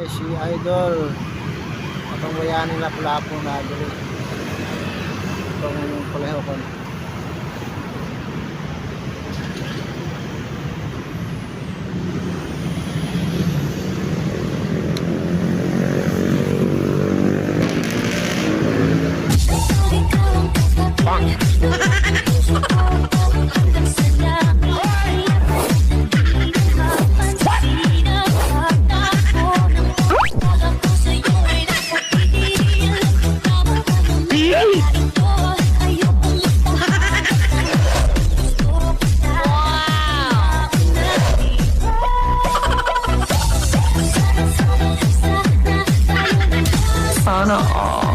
Eh, si Idol. Atong bayani na pulapo na dili. Itong kuleho ko. Sana all.